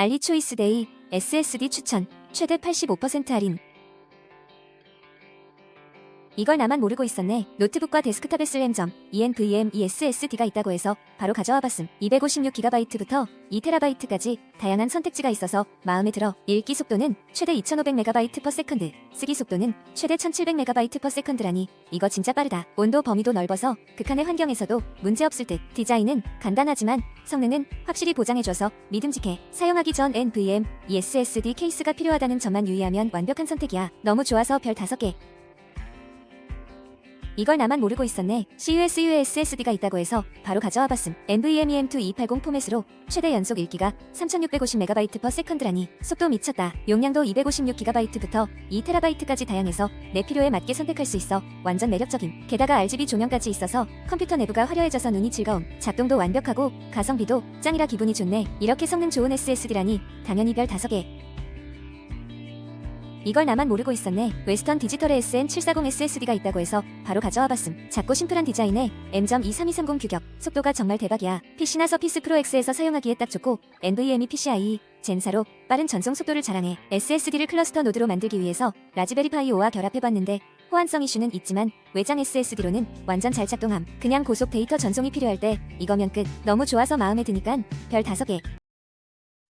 알리 초이스 데이 SSD 추천 최대 85% 할인 이걸 나만 모르고 있었네. 노트북과 데스크탑에 쓸 램점 eNVMe SSD가 있다고 해서 바로 가져와 봤음. 256GB부터 2TB까지 다양한 선택지가 있어서 마음에 들어. 읽기 속도는 최대 2500MB/s, 쓰기 속도는 최대 1700MB/s라니 이거 진짜 빠르다. 온도 범위도 넓어서 극한의 환경에서도 문제 없을 듯. 디자인은 간단하지만 성능은 확실히 보장해줘서 믿음직해. 사용하기 전 NVMe SSD 케이스가 필요하다는 점만 유의하면 완벽한 선택이야. 너무 좋아서 별 5개. 이걸 나만 모르고 있었네. CUSU SSD가 있다고 해서 바로 가져와 봤음. NVMe M2 280 포맷으로 최대 연속 읽기가 3650MB/s라니 속도 미쳤다. 용량도 256GB부터 2TB까지 다양해서 내 필요에 맞게 선택할 수 있어 완전 매력적임. 게다가 RGB 조명까지 있어서 컴퓨터 내부가 화려해져서 눈이 즐거움. 작동도 완벽하고 가성비도 짱이라 기분이 좋네. 이렇게 성능 좋은 SSD라니 당연히 별 5개. 이걸 나만 모르고 있었네. 웨스턴 디지털의 SN740 SSD가 있다고 해서 바로 가져와 봤음. 작고 심플한 디자인에 M.23230 규격, 속도가 정말 대박이야. PC나 서피스 프로 X에서 사용하기에 딱 좋고 NVMe PCIe 젠4로 빠른 전송 속도를 자랑해. SSD를 클러스터 노드로 만들기 위해서 라즈베리 파이 5와 결합해봤는데 호환성 이슈는 있지만 외장 SSD로는 완전 잘 작동함. 그냥 고속 데이터 전송이 필요할 때 이거면 끝. 너무 좋아서 마음에 드니깐 별 5개.